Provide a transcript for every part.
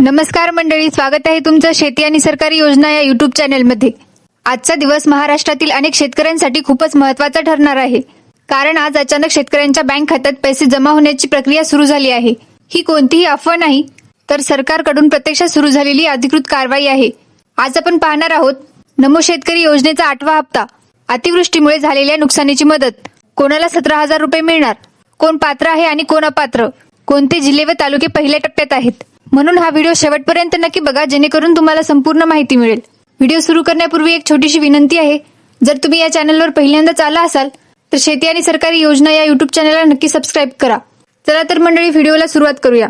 नमस्कार मंडळी स्वागत आहे तुमचं शेती आणि सरकारी योजना या युट्यूब चॅनलमध्ये आजचा दिवस महाराष्ट्रातील अनेक शेतकऱ्यांसाठी खूपच महत्त्वाचा ठरणार आहे. कारण आज अचानक शेतकऱ्यांच्या बँक खात्यात पैसे जमा होण्याची प्रक्रिया सुरू झाली आहे. ही कोणतीही अफवा नाही तर सरकारकडून प्रत्यक्षात सुरू झालेली अधिकृत कारवाई आहे. आज आपण पाहणार आहोत नमो शेतकरी योजनेचा आठवा हप्ता. अतिवृष्टीमुळे झालेल्या नुकसानीची मदत. कोणाला सतरा हजार रुपये मिळणार? कोण पात्र आहे आणि कोण अपात्र? कोणते जिल्हे व तालुके पहिल्या टप्प्यात आहेत? म्हणून हा व्हिडिओ शेवटपर्यंत नक्की बघा जेणेकरून तुम्हाला संपूर्ण माहिती मिळेल. व्हिडिओ सुरू करण्यापूर्वी एक छोटीशी विनंती आहे. जर तुम्ही या चॅनलवर पहिल्यांदाच आला असाल तर शेती आणि सरकारी योजना या युट्यूब चॅनलला नक्की सबस्क्राईब करा. चला तर मंडळी व्हिडिओला सुरुवात करूया.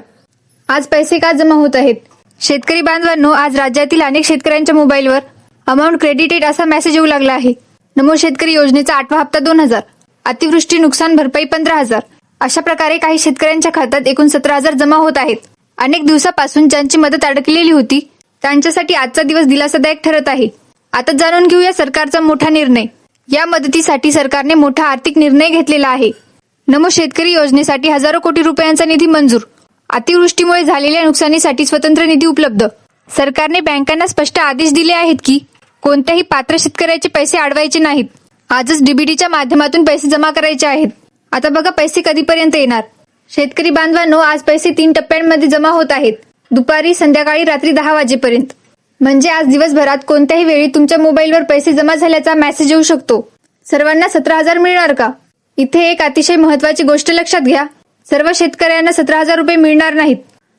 आज पैसे का जमा होत आहेत? शेतकरी बांधवांनो आज राज्यातील अनेक शेतकऱ्यांच्या मोबाईलवर अमाऊंट क्रेडिटेड असा मेसेज येऊ लागला आहे. नमो शेतकरी योजनेचा आठवा हप्ता दोन हजार. अतिवृष्टी नुकसान भरपाई पंधरा हजार. अशा प्रकारे काही शेतकऱ्यांच्या खात्यात एकूण सतरा हजार जमा होत आहेत. अनेक दिवसापासून ज्यांची मदत अडकलेली होती त्यांच्यासाठी आजचा दिवस दिलासादायक ठरत आहे. आता जाणून घेऊया सरकारचा मोठा निर्णय. या मदतीसाठी सरकारने मोठा आर्थिक निर्णय घेतलेला आहे. नमो शेतकरी योजनेसाठी हजारो कोटी रुपयांचा निधी मंजूर. अतिवृष्टीमुळे झालेल्या नुकसानीसाठी स्वतंत्र निधी उपलब्ध. सरकारने बँकांना स्पष्ट आदेश दिले आहेत की कोणत्याही पात्र शेतकऱ्याचे पैसे अडवायचे नाहीत. आजच डीबीटीच्या माध्यमातून पैसे जमा करायचे आहेत. आता बघा पैसे कधीपर्यंत येणार. शेतकरी बांधवांनो आज पैसे तीन टप्प्यांमध्ये जमा होत आहेत. दुपारी संध्याकाळी रात्री दहा वाजेपर्यंत. म्हणजे आज दिवसभरात कोणत्याही वेळी तुमच्या मोबाईलवर पैसे जमा झाल्याचा मेसेज येऊ शकतो. सर्वांना सतरा हजार मिळणार का? इथे एक अतिशय महत्वाची गोष्ट लक्षात घ्या. सर्व शेतकऱ्यांना सतरा हजार रुपये मिळणार नाहीत.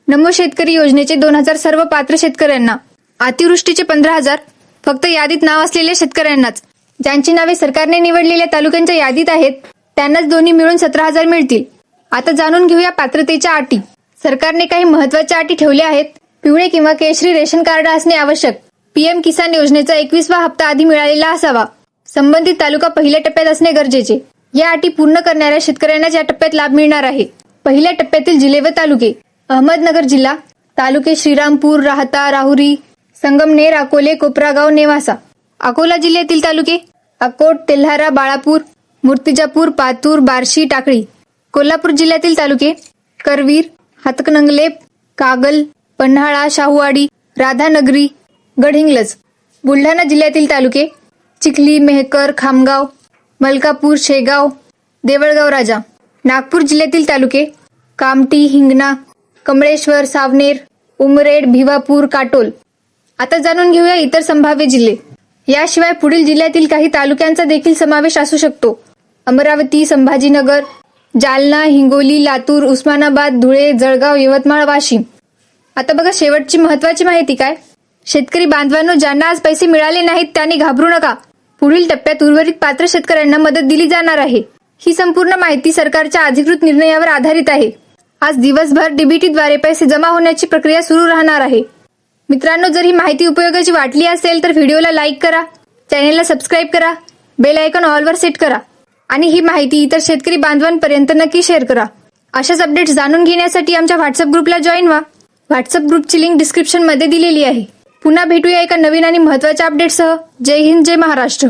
नमो शेतकरी योजनेचे दोन हजार सर्व पात्र शेतकऱ्यांना. अतिवृष्टीचे पंधरा हजार. फक्त यादीत नाव असलेल्या शेतकऱ्यांनाच. ज्यांची नावे सरकारने निवडलेल्या तालुक्यांच्या यादीत आहेत त्यांनाच दोन्ही मिळून सतरा हजार मिळतील. आता जाणून घेऊया पात्रतेच्या अटी. सरकारने काही महत्त्वाच्या अटी ठेवल्या आहेत. पिवळे किंवा केशरी रेशन कार्ड असणे आवश्यक. पीएम किसान योजनेचा एकवीसवा हप्ता आधी मिळालेला असावा. संबंधित तालुका पहिल्या टप्प्यात असणे गरजेचे. या अटी पूर्ण करणाऱ्या शेतकऱ्यांनाच या टप्प्यात लाभ मिळणार आहे. पहिल्या टप्प्यातील जिल्हे व तालुके. अहमदनगर जिल्हा. तालुके श्रीरामपूर राहता राहुरी संगमनेर अकोले कोपरागाव नेवासा. अकोला जिल्ह्यातील तालुके. अकोट तेल्हारा बाळापूर मूर्तिजापूर पातूर बार्शी टाकळी. कोल्हापूर जिल्ह्यातील तालुके करवीर हातकणंगले कागल पन्हाळा शाहूवाडी राधानगरी गडहिंग्लज बुलढाणा जिल्ह्यातील तालुके चिखली मेहकर खामगाव मलकापूर शेगाव देवळगाव राजा. नागपूर जिल्ह्यातील तालुके कामटी हिंगणा कमळेश्वर सावनेर उमरेड भिवापूर काटोल. आता जाणून घेऊया इतर संभाव्य जिल्हे. याशिवाय पुढील जिल्ह्यातील काही तालुक्यांचा देखील समावेश असू शकतो. अमरावती संभाजीनगर जालना हिंगोली लातूर उस्मानाबाद धुळे जळगाव यवतमाळ वाशिम. आता बघा शेवटची महत्वाची माहिती काय? शेतकरी बांधवांनो ज्यांना आज पैसे मिळाले नाहीत त्यांनी घाबरू नका. पुढील टप्प्यात उर्वरित पात्र शेतकऱ्यांना मदत दिली जाणार आहे. ही संपूर्ण माहिती सरकारच्या अधिकृत निर्णयावर आधारित आहे. आज दिवसभर डीबीटीद्वारे पैसे जमा होण्याची प्रक्रिया सुरू राहणार आहे. मित्रांनो जर ही माहिती उपयोगाची वाटली असेल तर व्हिडिओला लाईक करा चॅनेलला सबस्क्राईब करा बेल आयकॉन ऑलवर सेट करा. आणि ही माहिती इतर शेतकरी बांधवांपर्यंत नक्की शेअर करा. अशाच अपडेट्स जाणून घेण्यासाठी आमच्या व्हॉट्सअप ग्रुपला जॉईन व्हा. व्हॉट्सअप ग्रुपची लिंक डिस्क्रिप्शनमध्ये दिलेली आहे. पुन्हा भेटूया एका नवीन आणि महत्त्वाच्या अपडेटसह जय हिंद जय महाराष्ट्र.